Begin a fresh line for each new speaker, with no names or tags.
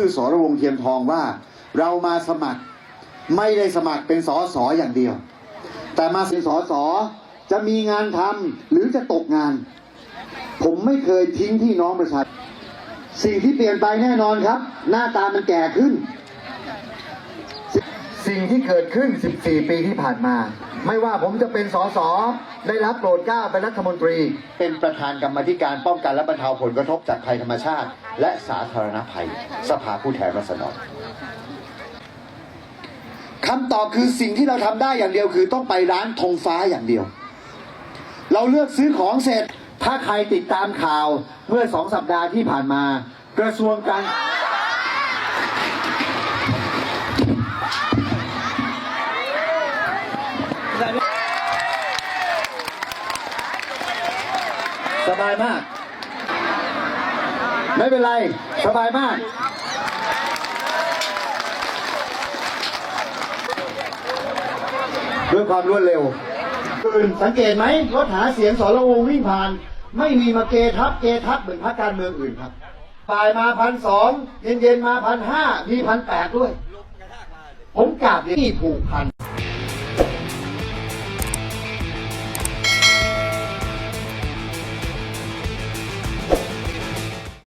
ชื่อสรวงเทียนทองว่าเรามาสมัครไม่ได้สมัครเป็นสอสออย่างเดียว แต่มาเป็นสอสอจะมีงานทำหรือจะตกงาน ผมไม่เคยทิ้งที่น้องประชาชนสิ่งที่เปลี่ยนไปแน่นอนครับ หน้าตามันแก่ขึ้น สิ่งที่เกิดขึ้น 14 ปีที่ผ่านมา ไม่ว่าผมจะเป็นสสได้รับโปรดเกล้าเป็นรัฐมนตรี เป็นประธานกรรมธิการป้องกันและบรรเทาผลกระทบจากภัยธรรมชาติ และสาธารณภัย สภาผู้แทนราษฎรคำตอบคือสิ่งที่เราทำได้อย่างเดียวคือต้องไปร้านธงฟ้าอย่างเดียว เราเลือกซื้อของเสร็จ ถ้าใครติดตามข่าวเมื่อสองสัปดาห์ที่ผ่านมา กระทรวงการ สบายมาก ไม่เป็นไร สบายมาก ด้วยความรวดเร็วอื่นสังเกตไหมรถหาเสียงสรวงวิ่งผ่าน ไม่มีมาเกทับเกทับเหมือนพรรคการเมืองอื่นครับบ่ายมาพันสองเย็นเย็นมาพันห้ามีพันแปดด้วย ผมกราบนที่ผูกพัน